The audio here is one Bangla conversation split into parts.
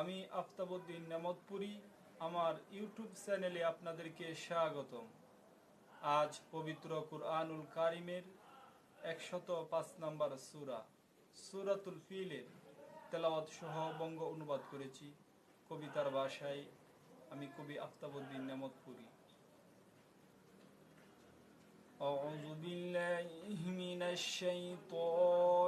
আমি আফতাবুদ্দিন নামতপুরী, আমার ইউটিউব চ্যানেলে আপনাদেরকে স্বাগতম। আজ পবিত্র কুরআনুল কারিমের একশত পাঁচ নম্বর সুরা, সুরাতুল ফিলের তেলাওয়াত সহ বঙ্গ অনুবাদ করেছি কবিতার বাসায় আমি কবি আফতাবুদ্দিন নামতপুরী। أعوذ بالله من الشيطان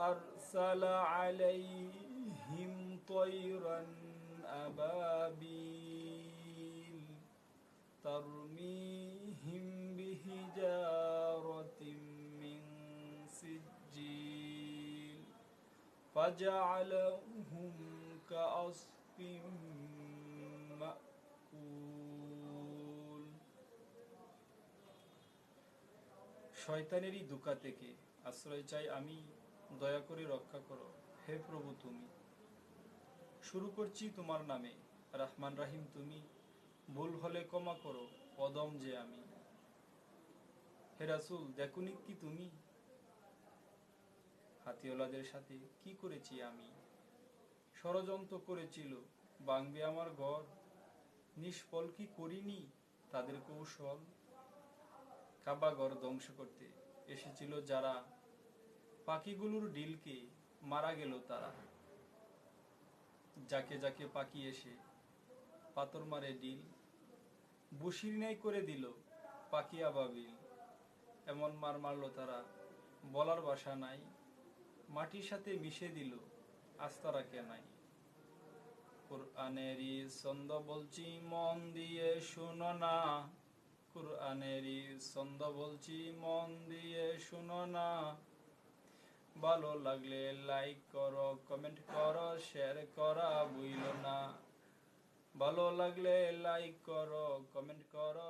وأرسل عليهم طيرا أبابيل ترميهم بحجارة من سجيل فجعلهم كعصف মাকুল শয়তানেরই দুকা থেকে আশ্রয় চাই আমি দয়া করে রক্ষা করো। হে প্রভু তুমি, শুরু করছি তোমার নামে। রহমান রাহিম তুমি, ভুল হলে ক্ষমা করো কদম যে আমি। হে রাসুল, দেখুনি কি তুমি? হাতিওয়ালাদের সাথে কি করেছি আমি? ষড়যন্ত্র করেছিল বাংবে আমার ঘর। নিষ্ফল কি করিনি তাদের কৌশল? কাবাগর ধ্বংস করতে এসেছিল যারা পাখিগুলোর ডিলকে মারা গেল তারা। যাকে যাকে পাখি এসে পাথর মারে ডিল বসির ন্যায় করে দিল পাখি আবাবিল এমন মার মারলো তারা, বলার বাসা নাই, মাটির সাথে মিশে দিল আস্থা রাখে নাই। কুরআনেরই ছন্দ বলছি, মন দিয়ে শুনো না। কুরআনেরই ছন্দ বলছি, মন দিয়ে শুনো না। ভালো লাগলে লাইক করো কমেন্ট করো শেয়ার করা বুইল না। ভালো লাগলে লাইক করো কমেন্ট করা